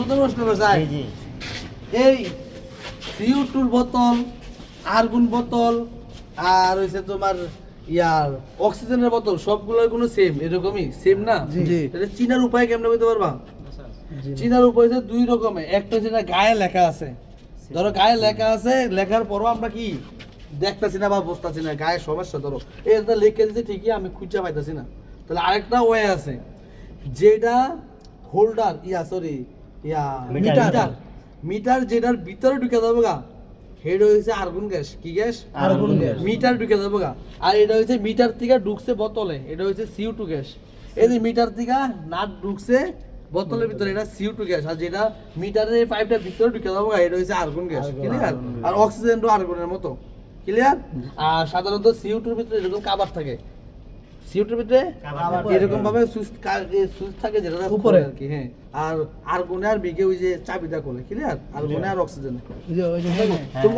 সময় নষ্ট করে যায় জি জি। এই সিউ টুর বোতল আর্গুন বোতল আর হইছে তোমার ইয়ার অক্সিজেনের বোতল সবগুলোর কোনো সেম এরকমই সেম না? জি। এটা চিনার উপায় কেমনে বুঝতে পারবা? চিনার উপায় হচ্ছে দুই রকমের একটা না গায়ে লেখা আছে। ধরো গায়ে লেখা আছে লেখার পরও আমরা কি দেখতাছি না বা বুঝতাছি না গায়ে সমস্যা ধরো। এটা লিখে দিতে ঠিকই আমি খুঁজে পাইতাছি না। তাহলে আরেকটা ওয়ে আছে যেটা holder yeah sorry yeah meter. Meter. যেটার ভিতরে ঢুকে যাবে গা হেড হয়েছে আর্গুন গ্যাস। কি গ্যাস? Argon gas. মিটার ঢুকে যাবে গা। আর এটা হচ্ছে মিটার থেকে ঢুকছে বোতলে এটা হচ্ছে সিউ টু গ্যাস। এই যে মিটার থেকে নাট ঢুকছে বোতলের ভিতরে এটা সিউ টু গ্যাস। আর যেটা মিটারের পাইপটার ভিতরে ঢুকে যাবে গা এটা হচ্ছে আর্গুন গ্যাস। ক্লিয়ার আর অক্সিজেনটা আর্গনের মতো। ক্লিয়ার আর সাধারণত সিউ টুর ভিতরে এরকম কাবার থাকে। সিউ ভিতরে এরকম ভাবে সুইচ সুইচ থাকে যেটা উপরে। আর কি হ্যাঁ। আর আর্গনে আর বিগে ওই যে চাবিটা করে ক্লিয়ার কোনে আর অক্সিজেনে